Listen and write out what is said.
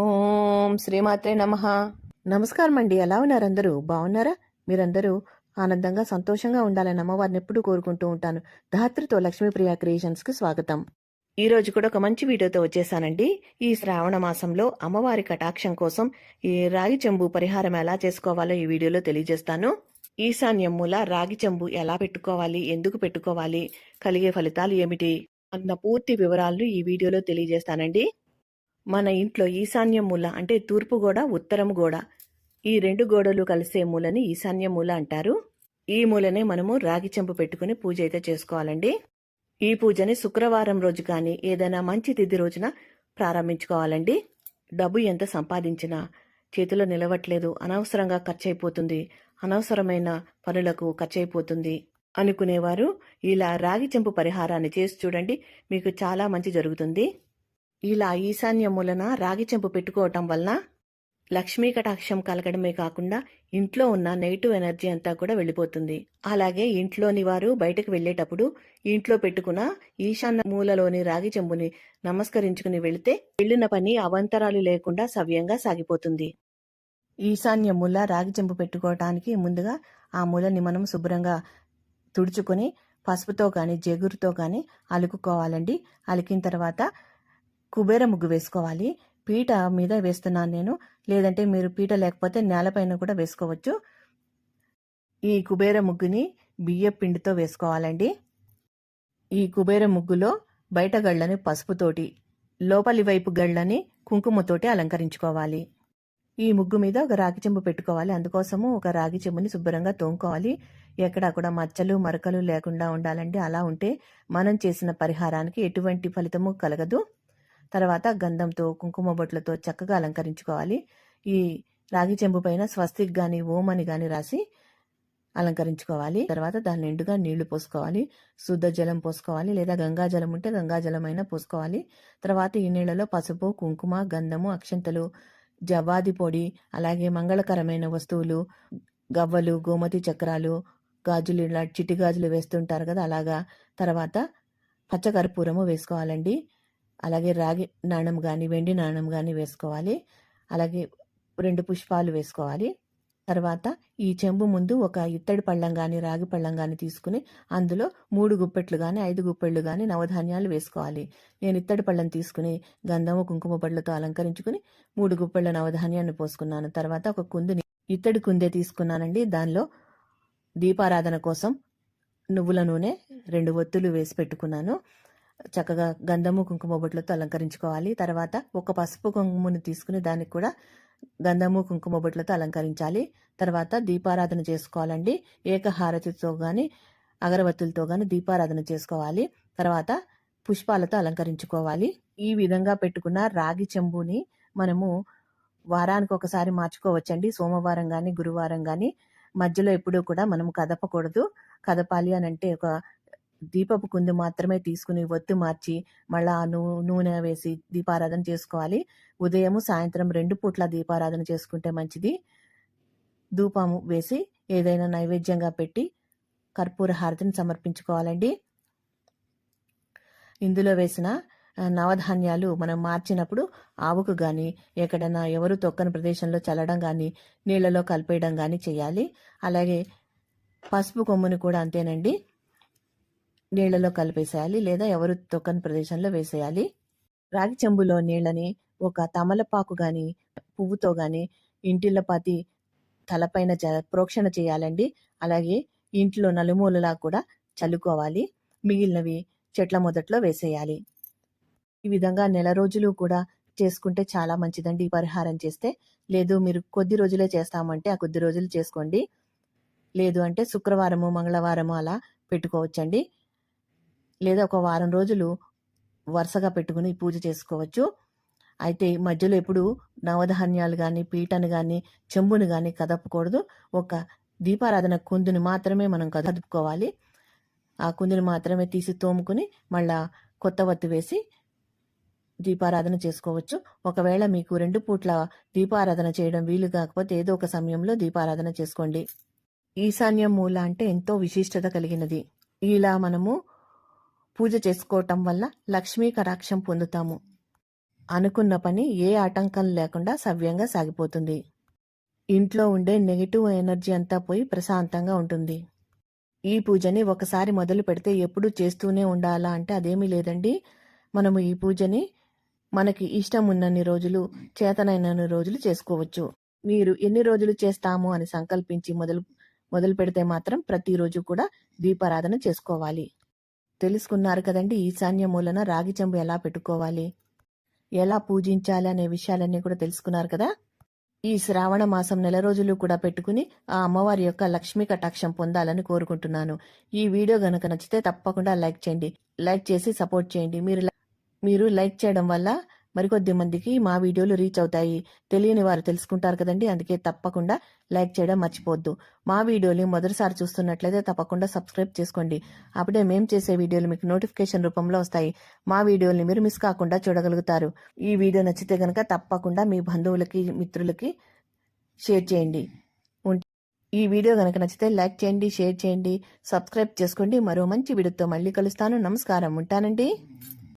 ఓం శ్రీమాత్రే నమ. నమస్కారం అండి. ఎలా ఉన్నారు అందరూ? బాగున్నారా? మీరందరూ ఆనందంగా సంతోషంగా ఉండాలని అమ్మవారిని ఎప్పుడూ కోరుకుంటూ ఉంటాను. ధాత్రితో లక్ష్మీప్రియ క్రియేషన్స్కి స్వాగతం. ఈ రోజు కూడా ఒక మంచి వీడియోతో వచ్చేసానండి. ఈ శ్రావణ మాసంలో అమ్మవారి కటాక్షం కోసం ఈ రాగి చెంబు పరిహారం ఎలా చేసుకోవాలో ఈ వీడియోలో తెలియజేస్తాను. ఈశాన్యం మూల రాగి చెంబు ఎలా పెట్టుకోవాలి? ఎందుకు పెట్టుకోవాలి? కలిగే ఫలితాలు ఏమిటి? అన్న పూర్తి వివరాలను ఈ వీడియోలో తెలియజేస్తానండి. మన ఇంట్లో ఈశాన్య మూల అంటే తూర్పు గోడ ఉత్తరం గోడ. ఈ రెండు గోడలు కలిసే మూలని ఈశాన్య మూల అంటారు. ఈ మూలనే మనము రాగి చెంపు పెట్టుకుని పూజ అయితే చేసుకోవాలండి. ఈ పూజని శుక్రవారం రోజు కానీ ఏదైనా మంచి తిథి రోజున ప్రారంభించుకోవాలండి. డబ్బు ఎంత సంపాదించినా చేతిలో నిలవట్లేదు అనవసరంగా ఖర్చయిపోతుంది అనవసరమైన పనులకు ఖర్చయిపోతుంది అనుకునేవారు ఇలా రాగి చెంపు పరిహారాన్ని చేసి చూడండి మీకు చాలా మంచి జరుగుతుంది. ఇలా ఈశాన్య మూలన రాగి చెంపు పెట్టుకోవటం వలన లక్ష్మీ కటాక్షం కలగడమే కాకుండా ఇంట్లో ఉన్న నెగిటివ్ ఎనర్జీ అంతా కూడా వెళ్ళిపోతుంది. అలాగే ఇంట్లోని వారు బయటకు వెళ్ళేటప్పుడు ఇంట్లో పెట్టుకున్న ఈశాన్య మూలలోని రాగి చెంబుని నమస్కరించుకుని వెళితే వెళ్ళిన పని అవంతరాలు లేకుండా సవ్యంగా సాగిపోతుంది. ఈశాన్య మూల రాగి చెంబు పెట్టుకోవటానికి ముందుగా ఆ మూలని మనం శుభ్రంగా తుడుచుకొని పసుపుతో కానీ జగురుతో కానీ అలుకుకోవాలండి. అలికిన తర్వాత కుబేర ముగ్గు వేసుకోవాలి. పీట మీద వేస్తున్నాను నేను. లేదంటే మీరు పీట లేకపోతే నేలపైన కూడా వేసుకోవచ్చు. ఈ కుబేర ముగ్గుని బియ్య పిండితో వేసుకోవాలండి. ఈ కుబేర ముగ్గులో బయట గళ్ళని పసుపుతోటి లోపలి వైపు గళ్ళని కుంకుమతోటి అలంకరించుకోవాలి. ఈ ముగ్గు మీద ఒక రాగి చెంబు పెట్టుకోవాలి. అందుకోసము ఒక రాగి చెంబుని శుభ్రంగా తోముకోవాలి. ఎక్కడా కూడా మచ్చలు మరకలు లేకుండా ఉండాలండి. అలా ఉంటే మనం చేసిన పరిహారానికి ఎటువంటి ఫలితము కలగదు. తర్వాత గంధంతో కుంకుమ బొట్లతో చక్కగా అలంకరించుకోవాలి. ఈ రాగి చెంబు పైన స్వస్తిక్ గాని ఓం అని గాని రాసి అలంకరించుకోవాలి. తర్వాత దాని నిండుగా నీళ్ళు పోసుకోవాలి. శుద్ధ జలం పోసుకోవాలి. లేదా గంగా జలం ఉంటే గంగా జలం అయినా పోసుకోవాలి. తర్వాత ఈ నీళ్ళలో పసుపు కుంకుమ గంధము అక్షంతలు జవాది పొడి అలాగే మంగళకరమైన వస్తువులు గవ్వలు గోమతి చక్రాలు గాజులు ఇలా చిటి గాజులు వేస్తుంటారు కదా అలాగా తర్వాత పచ్చకర్పూరము వేసుకోవాలండి. అలాగే రాగి నాణం కానీ వెండి నాణం కానీ వేసుకోవాలి. అలాగే రెండు పుష్పాలు వేసుకోవాలి. తర్వాత ఈ చెంబు ముందు ఒక ఇత్తడి పళ్ళం కానీ రాగి పళ్ళం కానీ తీసుకుని అందులో మూడు గుప్పెట్లు కానీ ఐదు గుప్పెళ్ళు కానీ నవధాన్యాలు వేసుకోవాలి. నేను ఇత్తడి పళ్ళం తీసుకుని గంధము కుంకుమ పళ్ళతో అలంకరించుకుని మూడు గుప్పెళ్ళ నవధాన్యాన్ని పోసుకున్నాను. తర్వాత ఒక కుందుని ఇత్తడి కుందే తీసుకున్నానండి. దానిలో దీపారాధన కోసం నువ్వుల నూనె రెండు ఒత్తులు వేసి పెట్టుకున్నాను. చక్కగా గంధము కుంకుమ బొట్లతో అలంకరించుకోవాలి. తర్వాత ఒక పసుపు కుంకుమను తీసుకుని దానికి కూడా గంధము కుంకుమ బొట్లతో అలంకరించాలి. తర్వాత దీపారాధన చేసుకోవాలండి. ఏకహారతితో కానీ అగరవత్తులతో కానీ దీపారాధన చేసుకోవాలి. తర్వాత పుష్పాలతో అలంకరించుకోవాలి. ఈ విధంగా పెట్టుకున్న రాగి చెంబుని మనము వారానికి ఒకసారి మార్చుకోవచ్చండి. సోమవారం కానీ గురువారం కానీ మధ్యలో ఎప్పుడూ కూడా మనం కదపకూడదు. కదపాలి అని అంటే ఒక దీపపు కుందు మాత్రమే తీసుకుని ఒత్తు మార్చి మళ్ళా నూ నూనె వేసి దీపారాధన చేసుకోవాలి. ఉదయము సాయంత్రం రెండు పూట్ల దీపారాధన చేసుకుంటే మంచిది. ధూపము వేసి ఏదైనా నైవేద్యంగా పెట్టి కర్పూర హారతిని సమర్పించుకోవాలండి. ఇందులో వేసిన నవధాన్యాలు మనం మార్చినప్పుడు ఆవుకు కానీ ఎక్కడైనా ఎవరు తొక్కని ప్రదేశంలో చల్లడం కానీ నీళ్ళలో కలిపేయడం కానీ చేయాలి. అలాగే పసుపు కొమ్ముని కూడా అంతేనండి. నీళ్ళలో కలిపేసేయాలి లేదా ఎవరు తొక్కని ప్రదేశంలో వేసేయాలి. రాగి చెంబులో నీళ్ళని ఒక తమలపాకు గాని పువ్వుతో గాని ఇంటిల్లపాతి తలపైన జ ప్రోక్షణ చేయాలండి. అలాగే ఇంట్లో నలుమూలలా కూడా చల్లుకోవాలి. మిగిలినవి చెట్ల మొదట్లో వేసేయాలి. ఈ విధంగా నెల రోజులు కూడా చేసుకుంటే చాలా మంచిదండి ఈ పరిహారం చేస్తే. లేదు మీరు కొద్ది రోజులే చేస్తామంటే ఆ కొద్ది రోజులు చేసుకోండి. లేదు అంటే శుక్రవారము మంగళవారము అలా పెట్టుకోవచ్చండి. లేదా ఒక వారం రోజులు వరుసగా పెట్టుకుని పూజ చేసుకోవచ్చు. అయితే మధ్యలో ఎప్పుడు నవధాన్యాలు కానీ పీటను కానీ చెంబును కానీ కదపకూడదు. ఒక దీపారాధన కుందుని మాత్రమే మనం కదుపుకోవాలి. ఆ కుందుని మాత్రమే తీసి తోముకుని మళ్ళా కొత్త వత్తు వేసి దీపారాధన చేసుకోవచ్చు. ఒకవేళ మీకు రెండు పూట్ల దీపారాధన చేయడం వీలు కాకపోతే ఏదో ఒక సమయంలో దీపారాధన చేసుకోండి. ఈశాన్యం మూల అంటే ఎంతో విశిష్టత కలిగినది. ఇలా మనము పూజ చేసుకోవటం వల్ల లక్ష్మీ కటాక్షం పొందుతాము. అనుకున్న పని ఏ ఆటంకం లేకుండా సవ్యంగా సాగిపోతుంది. ఇంట్లో ఉండే నెగిటివ్ ఎనర్జీ అంతా పోయి ప్రశాంతంగా ఉంటుంది. ఈ పూజని ఒకసారి మొదలు పెడితే ఎప్పుడు చేస్తూనే ఉండాలా అంటే అదేమీ లేదండి. మనము ఈ పూజని మనకి ఇష్టం ఉన్నన్ని రోజులు చేతనైనన్ని రోజులు చేసుకోవచ్చు. మీరు ఎన్ని రోజులు చేస్తాము అని సంకల్పించి మొదలు మొదలు పెడితే మాత్రం ప్రతిరోజు కూడా దీపారాధన చేసుకోవాలి. తెలుసుకున్నారు కదండి ఈశాన్య మూలన రాగి చెంబు ఎలా పెట్టుకోవాలి? ఎలా పూజించాలి అనే విషయాలన్నీ కూడా తెలుసుకున్నారు కదా? ఈ శ్రావణ మాసం నెల రోజులు కూడా పెట్టుకుని ఆ అమ్మవారి యొక్క లక్ష్మీ కటాక్షం పొందాలని కోరుకుంటున్నాను. ఈ వీడియో గనక నచ్చితే తప్పకుండా లైక్ చేయండి. లైక్ చేసి సపోర్ట్ చేయండి. మీరు మీరు లైక్ చేయడం వల్ల మరికొద్ది మందికి మా వీడియోలు రీచ్ అవుతాయి. తెలియని వారు తెలుసుకుంటారు కదండి. అందుకే తప్పకుండా లైక్ చేయడం మర్చిపోవద్దు. మా వీడియోని మొదటిసారి చూస్తున్నట్లయితే తప్పకుండా సబ్స్క్రైబ్ చేసుకోండి. అప్పుడే మేము చేసే వీడియోలు మీకు నోటిఫికేషన్ రూపంలో వస్తాయి. మా వీడియోని మీరు మిస్ కాకుండా చూడగలుగుతారు. ఈ వీడియో నచ్చితే కనుక తప్పకుండా మీ బంధువులకి మిత్రులకి షేర్ చేయండి. ఈ వీడియో కనుక నచ్చితే లైక్ చేయండి షేర్ చేయండి సబ్స్క్రైబ్ చేసుకోండి. మరో మంచి వీడియోతో మళ్ళీ కలుస్తాను. నమస్కారం. ఉంటానండి.